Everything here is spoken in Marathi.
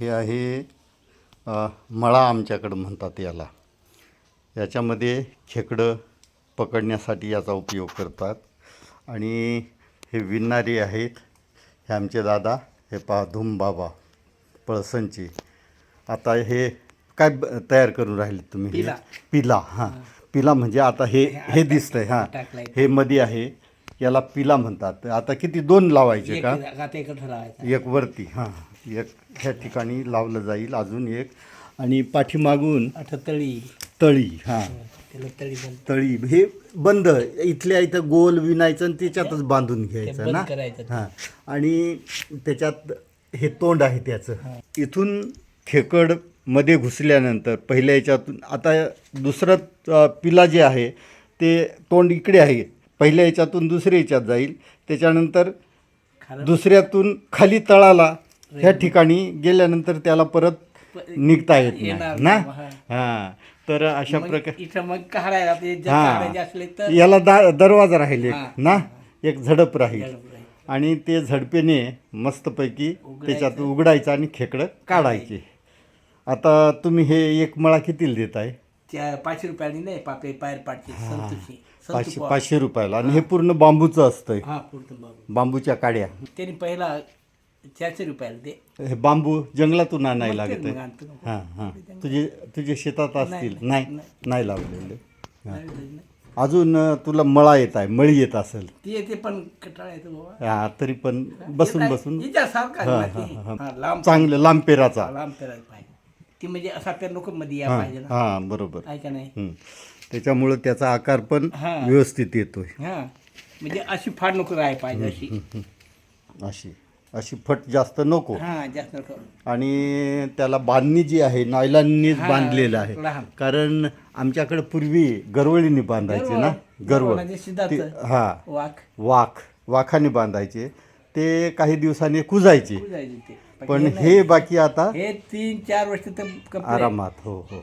हे आहे मळा आमच्याकडं म्हणतात याला याच्यामध्ये खेकडं पकडण्यासाठी याचा उपयोग करतात आणि हे विणणारे आहेत हे आमचे दादा हे पहा धुमबाबा पळसणचे आता हे काय ब- तयार करून राहिले तुम्ही? पिला. हां पिला म्हणजे आता हे हे दिसतंय हां. हे मध्ये आहे याला पिला म्हणतात. आता किती दोन लावायचे का? आता एक वरती हां. एक ह्या ठिकाणी लावलं जाईल अजून एक. आणि पाठीमागून आता तळी. तळी हां. त्याला तळी हे बंद. इथल्या इथं गोल विणायचं आणि त्याच्यातच बांधून घ्यायचं ना? करायचं. हां. आणि त्याच्यात हे तोंड आहे त्याचं. इथून खेकडमध्ये घुसल्यानंतर पहिल्या याच्यातून आता दुसरं पिला जे आहे ते तोंड इकडे आहे. पहिल्या याच्यातून दुसऱ्या याच्यात जाईल. त्याच्यानंतर दुसऱ्यातून खाली तळाला ह्या ठिकाणी गेल्यानंतर त्याला परत निघता येत नाही ना? हां. तर अशा प्रकारे मग हां. याला दा दरवाजा राहील एक. ना? एक झडप राहील. आहे. आणि ते झडपेने मस्तपैकी त्याच्यात उघडायचं आणि खेकडं काढायचे. आता तुम्ही हे एक मळा कितीला देताय? त्या पाचशे रुपयानी नाही पापे पायर संतोषी पाचशे पाचशे रुपयाला. आणि हे. पूर्ण बांबूचं असतंय. हा बाबू. बांबूच्या काड्या. त्यांनी पहिला चारशे रुपयाला दे. हे बांबू जंगलातून आणायला मग लागत ते आहे मग आणतो ना. हां हां. तुझे तुझे शेतात असतील. नाही, नाही नाही. लावलेले. नाही, नाही. अजून अं, तुला मळा येत आहे मळी येत असेल. ती येते पण कटाळा येतो बाबा. हा तरी पण बसून बसून. लांब चांगलं लांब पेराचा. लांब पेरायला पाहिजे. ती म्हणजे असा पेर नको मध्ये या पाहिजे ना. हां बरोबर. आहे का नाही? हं. त्याच्यामुळं त्याचा आकार पण हा. व्यवस्थित येतोय. हा. म्हणजे अशी फाड नको राहायला पाहिजे अशी. अशी. अशी फट जास्त नको. हा जास्त नको. आणि त्याला बांधणी जी आहे नायलांनीच हा, बांधलेलं आहे. लहान. कारण आमच्याकडे पूर्वी गरवळीने बांधायचे ना? गरवळ. म्हणजे सिद्धार्थ. ते- हा. वाघ. वाख वाखाने बांधायचे. ते काही दिवसांनी कुजायचे. जायचे ते. पण हे बाकी आता हे तीन चार वर्ष तर कपडे आरामात हो हो हो.